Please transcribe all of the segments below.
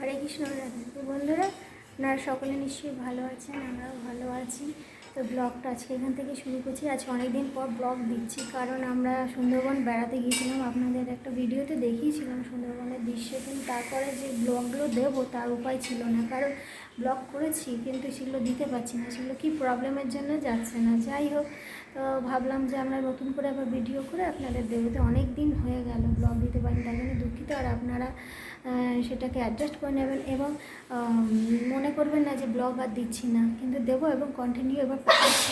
হরে কৃষ্ণ রাধে। বন্ধুরা, আপনারা সকলে নিশ্চয়ই ভালো আছেন, আমরাও ভালো আছি। তো ব্লগটা আজকে এখান থেকে শুরু করছি। আজকে অনেকদিন পর ব্লগ দিচ্ছি, কারণ আমরা সুন্দরবন বেড়াতে গিয়েছিলাম। আপনাদের একটা ভিডিওতে দেখিয়েছিলাম সুন্দরবনের দৃশ্য, কিন্তু তারপরে যে ব্লগগুলো দেবো, তার উপায় ছিল না। কারণ ব্লগ করেছি, কিন্তু সেগুলো দিতে পারছি না। সেগুলো কি প্রবলেমের জন্য যাচ্ছে না। যাই হোক তো ভাবলাম যে আমরা নতুন করে আবার ভিডিও করে আপনাদের দেবো। তো অনেক দিন হয়ে গেল ব্লগ দিতে পারিনি, তার জন্য দুঃখিত। আর আপনারা সেটাকে অ্যাডজাস্ট করে নেবেন এবং মনে করবেন না যে ব্লগ আর দিচ্ছি না। কিন্তু দেবো এবং কন্টিনিউ এবার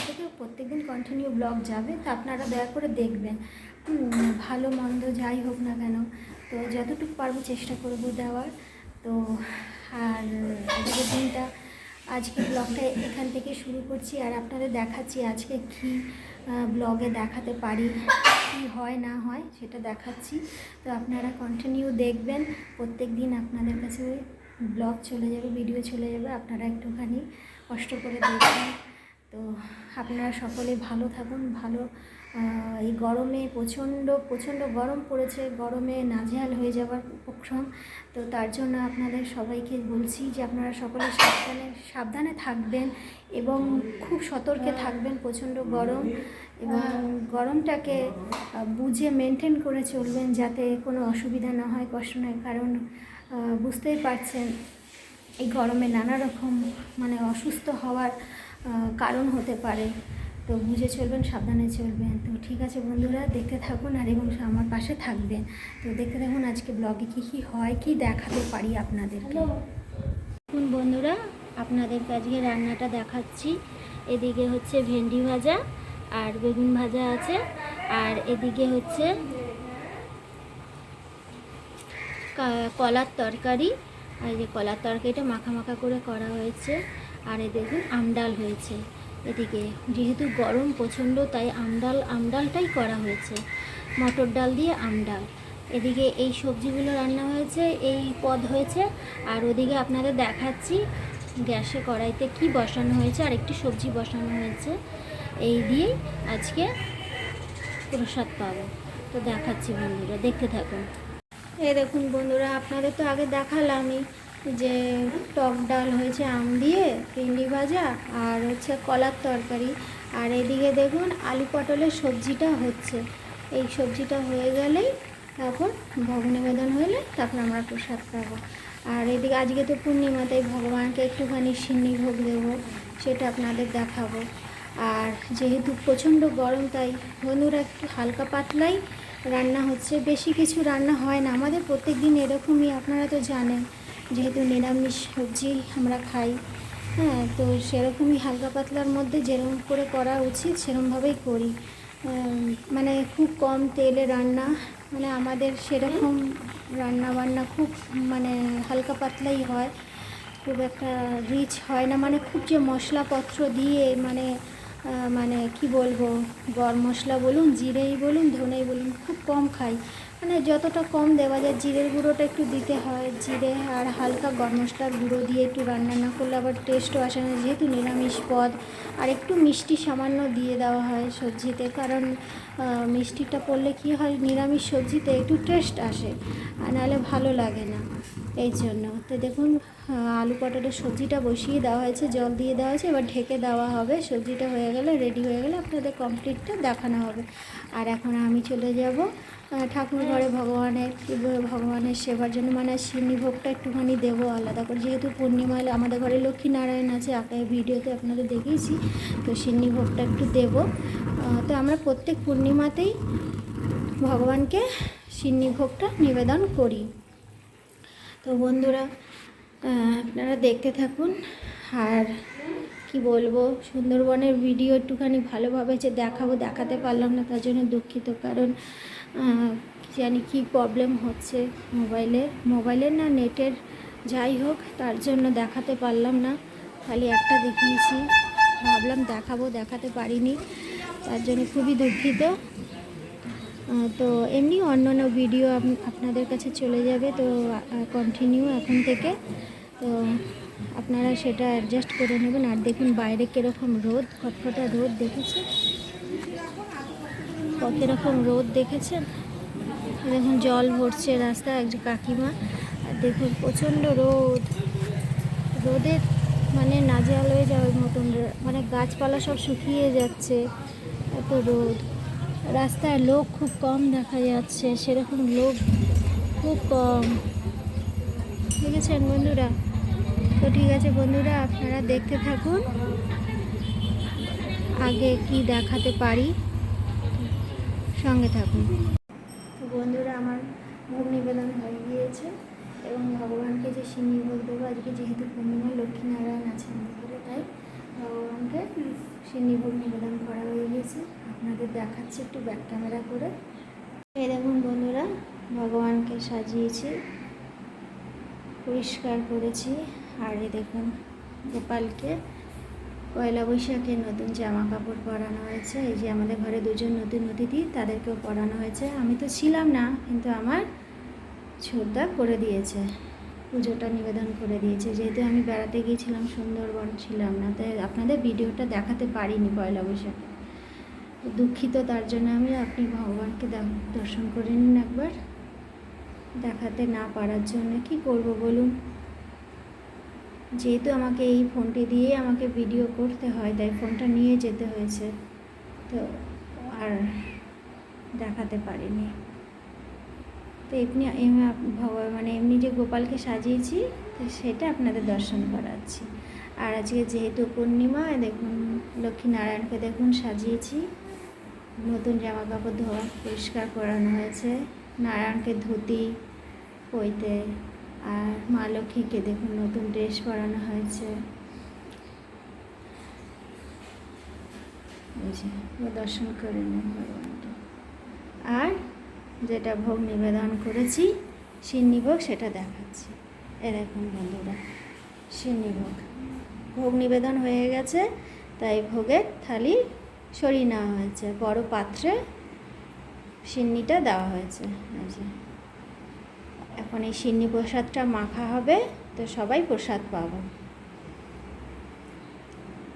থেকে প্রত্যেকদিন কন্টিনিউ ব্লগ যাবে। তা আপনারা দয়া করে দেখবেন। ভালো, মন্দ, যাই হোক না কেন। তো যতটুকু পারব চেষ্টা করব দেওয়ার। তো, আর আজকের দিনটা আজকে ব্লগটা এখান থেকে শুরু করছি আর আপনাদের দেখাচ্ছি আজকে কি ব্লগে দেখাতে পারি, কি হয় না হয় সেটা দেখাচ্ছি। তো আপনারা কন্টিনিউ দেখবেন প্রত্যেক দিন আপনাদের কাছে ব্লগ চলে যাবে ভিডিও চলে যাবে, আপনারা একটুখানি কষ্ট করে দেখবেন। তো আপনারা সকলে ভালো থাকুন, ভালো এই গরমে প্রচণ্ড প্রচণ্ড গরম পড়েছে, গরমে নাজেহাল হয়ে যাওয়ার উপক্রম। তো তার জন্য আপনাদের সবাইকে বলছি যে আপনারা সকলে সাবধানে সাবধানে থাকবেন এবং খুব সতর্কে থাকবেন প্রচণ্ড গরম এবং গরমটাকে বুঝে মেনটেন করে চলবেন যাতে কোনো অসুবিধা না হয় কষ্ট নয় কারণ বুঝতেই পারছেন। এই গরমে নানা রকম মানে অসুস্থ হওয়ার কারণ হতে পারে। তো বুঝে চলবেন, সাবধানে চলবেন। তো ঠিক আছে বন্ধুরা, দেখতে থাকুন আর এবং আমার পাশে থাকবেন। তো দেখতে থাকুন আজকে ব্লগে কী কী হয়, কি দেখাতে পারি আপনাদেরকে। দেখুন বন্ধুরা, আপনাদেরকে আজকে রান্নাটা দেখাচ্ছি। এদিকে হচ্ছে ভেন্ডি ভাজা আর বেগুন ভাজা আছে। আর এদিকে হচ্ছে কলার তরকারি। আর যে কলার তরকারিটা মাখা মাখা করে করা হয়েছে। আর এই দেখুন, আমডাল হয়েছে। এদিকে যেহেতু গরম প্রচণ্ড, তাই আমডাল, আমডালটাই করা হয়েছে। মটর ডাল দিয়ে আমডাল। এদিকে এই সবজিগুলো রান্না হয়েছে, এই পদ হয়েছে। আর ওদিকে আপনাদের দেখাচ্ছি, গ্যাসে কড়াইতে কি বসানো হয়েছে, আর একটি সবজি বসানো হয়েছে। এই দিয়েই আজকে প্রসাদ পাবো। তো দেখাচ্ছি বন্ধুরা, দেখতে থাকুন। এই দেখুন বন্ধুরা, আপনাদের তো আগে দেখালামই। যে টক ডাল হয়েছে আম দিয়ে, ভেন্ডি ভাজা আর হচ্ছে কলার তরকারি। আর এদিকে দেখুন আলু পটলের সবজিটা হচ্ছে। এই সবজিটা হয়ে গেলেই তারপর ভোগ নিবেদন হলে তারপর আমরা প্রসাদ পাবো। আর এদিকে আজকে তো পূর্ণিমা, তাই ভগবানকে একটুখানি সিন্নি ভোগ দেবো, সেটা আপনাদের দেখাবো। আর যেহেতু প্রচণ্ড গরম, তাই বন্ধুরা একটু হালকা পাতলাই রান্না হচ্ছে। বেশি কিছু রান্না হয় না। আমাদের প্রত্যেক দিন এরকমই, আপনারা তো জানেন। যেহেতু নিরামিষ সবজি আমরা খাই হ্যাঁ তো সেরকমই হালকা পাতলার মধ্যে যেরকম করে করা উচিত সেরকমভাবেই করি। মানে খুব কম তেলে রান্না মানে আমাদের সেরকম রান্না বান্না খুব মানে হালকা পাতলাই হয়, খুব একটা রিচ হয় না মানে খুব যে মশলাপত্র দিয়ে মানে মানে কি বলব, গরম মশলা বলুন, জিরেই বলুন, ধনেই বলুন, খুব কম খাই। মানে যতটা কম দেওয়া যায়, জিরের গুঁড়োটা একটু দিতে হয়। জিরে আর হালকা গরম মশলার গুঁড়ো দিয়ে একটু রান্না না করলে আবার টেস্টও আসে না। যেহেতু নিরামিষ পদ, আর একটু মিষ্টি সামান্য দিয়ে দেওয়া হয় সবজিতে, কারণ মিষ্টিটা পড়লে কি হয়, নিরামিষ সবজিতে একটু টেস্ট আসে, আর নাহলে ভালো লাগে না। এই জন্য। তো দেখুন আলু পটলের সবজিটা বসিয়ে দেওয়া হয়েছে, জল দিয়ে দেওয়া হয়েছে, এবার ঢেকে দেওয়া হবে। সবজিটা হয়ে গেলে রেডি হয়ে গেলে আপনাদের কমপ্লিটটা দেখানো হবে। আর এখন আমি চলে যাব ঠাকুর ঘরে ভগবানের ভগবানের সেবার জন্য মানে সিন্নি ভোগটা একটুখানি দেবো আলাদা করে। যেহেতু পূর্ণিমা এলে আমাদের ঘরে লক্ষ্মী নারায়ণ আছে আগে ভিডিওতে আপনাদের দেখিয়েছি, তো সিন্নি ভোগটা একটু দেবো। তো আমরা প্রত্যেক পূর্ণিমাতেই ভগবানকে সিন্নি ভোগটা নিবেদন করি। তো বন্ধুরা আপনারা দেখতে থাকুন, আর কি বলব? সুন্দরবনের ভিডিও একটুখানি ভালোভাবে যে দেখাবো, দেখাতে পারলাম না, তার জন্য দুঃখিত। কারণ জানি কি প্রবলেম হচ্ছে মোবাইলে মোবাইলের না নেটের যাই হোক, তার জন্য দেখাতে পারলাম না। খালি একটা দেখিয়েছি। ভাবলাম দেখাবো, দেখাতে পারিনি। তার জন্য খুবই দুঃখিত। তো এমনি অন্য অন্য ভিডিও আপনাদের কাছে চলে যাবে। তো কন্টিনিউ এখন থেকে। তো আপনারা সেটা অ্যাডজাস্ট করে নেবেন আর দেখুন বাইরে কীরকম রোদ খটখটা রোদ দেখেছেন? কত রকম রোদ দেখেছেন? দেখুন জল ভরছে রাস্তা, এক যে কাকিমা। আর দেখুন প্রচণ্ড রোদ। রোদের মানে নাজেহাল হয়ে যাওয়ার মতন মানে গাছপালা সব শুকিয়ে যাচ্ছে, এত রোদ। রাস্তায় লোক খুব কম দেখা যাচ্ছে, সেরকম লোক খুব কম। দেখেছেন বন্ধুরা? তো ঠিক আছে বন্ধুরা, আপনারা দেখতে থাকুন। আগে কি দেখাতে পারি? সঙ্গে থাকুন। তো বন্ধুরা, আমার ভোগ নিবেদন হয়ে গিয়েছে এবং ভগবানকে যে সিন্নি ভোগ দেবো, আজকে যেহেতু পূর্ণিমা, লক্ষ্মীনারায়ণ আছেন দুপুরে তাই ভগবানকে সিন্নি ভোগ নিবেদন করা হয়ে গিয়েছে। আপনাদের দেখাচ্ছি একটু ব্যাক ক্যামেরা করে। এই দেখুন বন্ধুরা, ভগবানকে সাজিয়েছি, পরিষ্কার করেছি। আর এই দেখুন, গোপালকে পয়লা বৈশাখে নতুন জামা কাপড় পরানো হয়েছে। এই যে আমাদের ঘরে দুজন নতুন অতিথি, তাদেরকেও পরানো হয়েছে। আমি তো ছিলাম না, কিন্তু আমার ছোটদা করে দিয়েছে, পুজোটা নিবেদন করে দিয়েছে। যেহেতু আমি বেড়াতে গিয়েছিলাম, সুন্দরবন ছিলাম না, তাই আপনাদের ভিডিওটা দেখাতে পারিনি পয়লা বৈশাখে। দুঃখিত, তার জন্য আমি আপনি ভগবানকে দর্শন করে নিন একবার। দেখাতে না পারার জন্য কি করব বলুন? যেহেতু আমাকে এই ফোনটি দিয়ে আমাকে ভিডিও করতে হয়, তাই ফোনটা নিয়ে যেতে হয়েছে। তো আর দেখাতে পারিনি। তো এমনি আপ- মানে এমনি যে গোপালকে সাজিয়েছি, তো সেটা আপনাদের দর্শন করাচ্ছি। আর আজকে যেহেতু পূর্ণিমা দেখুন, লক্ষ্মীনারায়ণকে দেখুন, সাজিয়েছি। নতুন জামা কাপড় ধোয়া, পরিষ্কার করানো হয়েছে। নারায়ণকে ধুতি, পইতে আর মা লক্ষ্মীকে দেখুন, নতুন ড্রেস পরানো হয়েছে। দর্শন করে নিন ভগবানকে। আর যেটা ভোগ নিবেদন করেছি সিন্নি ভোগ সেটা দেখাচ্ছি। এরকম বন্ধুরা সিন্নি ভোগ ভোগ নিবেদন হয়ে গেছে, তাই ভোগের থালি সরিয়ে নেওয়া হয়েছে। বড় পাত্রে সিন্নিটা দেওয়া হয়েছে। যে এখন এই সিন্নি প্রসাদটা মাখা হবে, তো সবাই প্রসাদ পাব।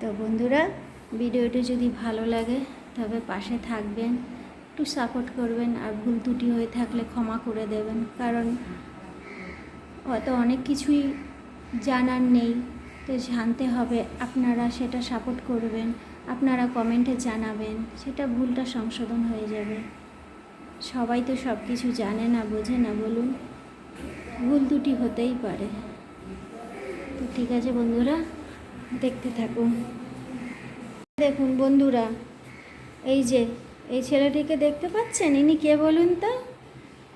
তো বন্ধুরা, ভিডিওটি যদি ভালো লাগে, তবে পাশে থাকবেন, একটু সাপোর্ট করবেন, আর ভুল ত্রুটি হয়ে থাকলে ক্ষমা করে দেবেন, কারণ হয়তো অনেক কিছুই জানার নেই, তো জানতে হবে আপনারা সেটা সাপোর্ট করবেন, আপনারা কমেন্টে জানাবেন, সেটা ভুলটা সংশোধন হয়ে যাবে। সবাই তো সব কিছু জানে না, বোঝে না, বলুন। ভুল দুটি হতেই পারে। তো ঠিক আছে বন্ধুরা, দেখতে থাকুন। দেখুন বন্ধুরা, এই যে, এই ছেলেটিকে দেখতে পাচ্ছেন? ইনি কে বলুন তো?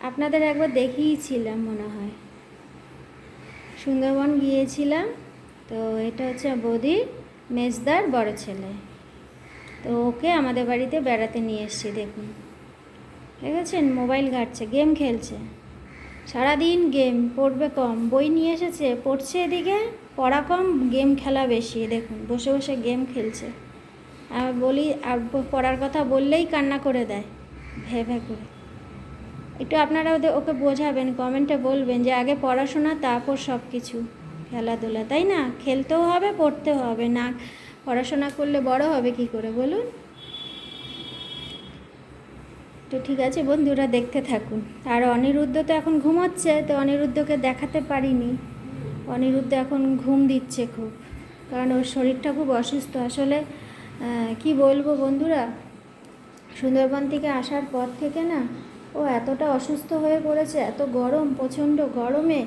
আপনাদের একবার দেখিয়েছিলাম মনে হয়। সুন্দরবন গিয়েছিলাম। তো এটা হচ্ছে বৌদির মেজদার বড় ছেলে। তো ওকে আমাদের বাড়িতে বেড়াতে নিয়ে এসছি, দেখুন। দেখেছেন? মোবাইল ঘাটছে, গেম খেলছে। সারাদিন গেম পড়বে কম, বই নিয়ে এসেছে, পড়ছে এদিকে, পড়া কম, গেম খেলা বেশি, দেখুন, বসে বসে গেম খেলছে। আর বলি, আর পড়ার কথা বললেই কান্না করে দেয় ভে ভে করে। একটু আপনারা ওদের, ওকে বোঝাবেন, কমেন্টে বলবেন যে আগে পড়াশোনা, তারপর সব কিছু খেলাধুলা, তাই না? খেলতেও হবে, পড়তেও হবে, না পড়াশোনা করলে বড় হবে কি করে, বলুন? তো ঠিক আছে বন্ধুরা, দেখতে থাকুন। আর অনিরুদ্ধ তো এখন ঘুমাচ্ছে, তো অনিরুদ্ধকে দেখাতে পারিনি। অনিরুদ্ধ এখন ঘুম দিচ্ছে খুব, কারণ ওর শরীরটা খুব অসুস্থ। আসলে কি বলব বন্ধুরা, সুন্দরবন থেকে আসার পর থেকে না, ও এতটা অসুস্থ হয়ে পড়েছে, এত গরম, প্রচণ্ড গরমে।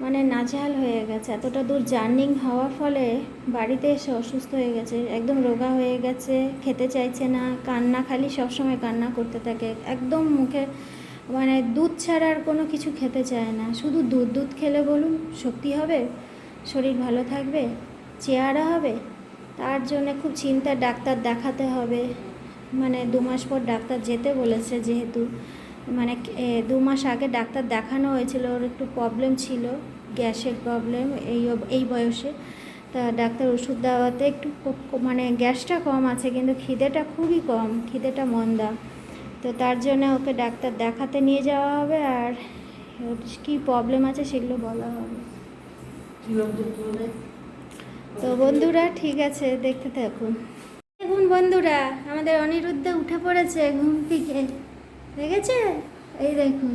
মানে নাজেহাল হয়ে গেছে। এতটা দূর জার্নিং হওয়ার ফলে বাড়িতে এসে অসুস্থ হয়ে গেছে। একদম রোগা হয়ে গেছে, খেতে চাইছে না, কান্না খালি সবসময় কান্না করতে থাকে। একদম মুখে মানে দুধ ছাড়া আর কোনো কিছু খেতে চায় না। শুধু দুধ দুধ খেলে বলুন, শক্তি হবে, শরীর ভালো থাকবে, চেহারা হবে। তার জন্য খুব চিন্তা ডাক্তার দেখাতে হবে। মানে দু মাস পর ডাক্তার যেতে বলেছে যেহেতু। মানে দু মাস আগে ডাক্তার দেখানো হয়েছিল, ওর একটু প্রবলেম ছিল, গ্যাসের প্রবলেম এই এই বয়সে। তা ডাক্তার ওষুধ দেওয়াতে একটু মানে গ্যাসটা কম আছে, কিন্তু খিদেটা খুবই কম, খিদেটা মন্দা। তো তার জন্য ওকে ডাক্তার দেখাতে নিয়ে যাওয়া হবে, আর কী প্রবলেম আছে সেগুলো বলা হবে। তো বন্ধুরা, ঠিক আছে, দেখতে থাকুন। দেখুন বন্ধুরা, আমাদের অনিরুদ্ধ উঠে পড়েছে ঘুম থেকে। দেখেছে এই দেখুন।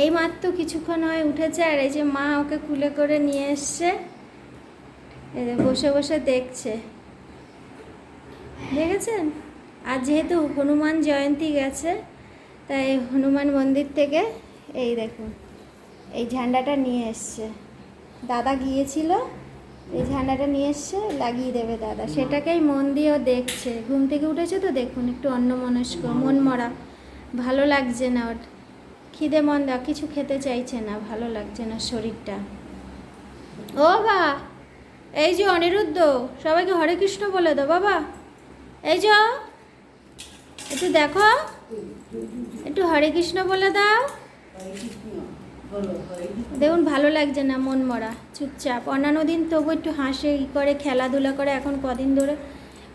এই মাত্র কিছুক্ষণ হয় উঠেছে আর এই যে মা ওকে কুলে করে নিয়ে এসছে। বসে বসে দেখছে। দেখেছেন? আর যেহেতু হনুমান জয়ন্তী গেছে, তাই হনুমান মন্দির থেকে এই দেখুন, এই ঝান্ডাটা নিয়ে এসছে। দাদা গিয়েছিল, এই ঝান্ডাটা নিয়ে এসছে, লাগিয়ে দেবে দাদা। সেটাকেই মন দিয়েও দেখছে। ঘুম থেকে উঠেছে তো দেখুন, একটু অন্যমনস্ক মন মরা ভালো লাগছে না ওর খিদে মন্দা কিছু খেতে চাইছে না, ভালো লাগছে না শরীরটা। ও বা এই যে অনিরুদ্ধ, সবাইকে হরে কৃষ্ণ বলে দাও বাবা। এই যে, একটু দেখো, একটু হরে কৃষ্ণ বলে দাও। দেখুন, ভালো লাগছে না, মন মরা, চুপচাপ। অন্যান্য দিন তবু একটু হাসে, ই করে, খেলাধুলা করে, এখন কদিন ধরে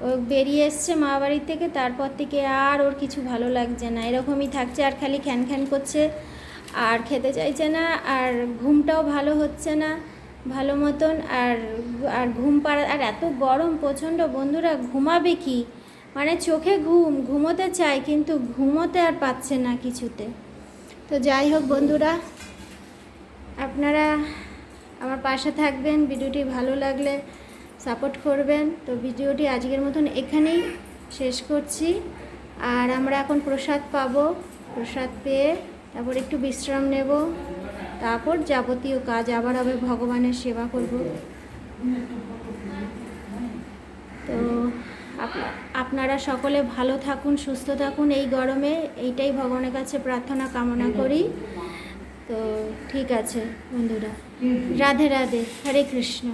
ও বেরিয়ে এসছে মা বাড়ির থেকে, তারপর থেকে আর ওর কিছু ভালো লাগছে না। এরকমই থাকছে আর খালি খ্যান খ্যান করছে। আর খেতে চাইছে না, আর ঘুমটাও ভালো হচ্ছে না, ভালো মতন। আর আর ঘুম পাড়া, আর এত গরম প্রচণ্ড। বন্ধুরা, ঘুমাবে কি? মানে চোখে ঘুম, ঘুমোতে চায়, কিন্তু ঘুমোতে আর পাচ্ছে না কিছুতে। তো যাই হোক বন্ধুরা, আপনারা আমার পাশে থাকবেন। ভিডিওটি ভালো লাগলে সাপোর্ট করবেন। তো ভিডিওটি আজকের মতন এখানেই শেষ করছি। আর আমরা এখন প্রসাদ পাবো। প্রসাদ পেয়ে তারপর একটু বিশ্রাম নেব। তারপর যাবতীয় কাজ আবার হবে ভগবানের সেবা করব। তো আপনারা সকলে ভালো থাকুন, সুস্থ থাকুন এই গরমে। এইটাই ভগবানের কাছে প্রার্থনা, কামনা করি। তো ঠিক আছে বন্ধুরা। রাধে রাধে। হরে কৃষ্ণ।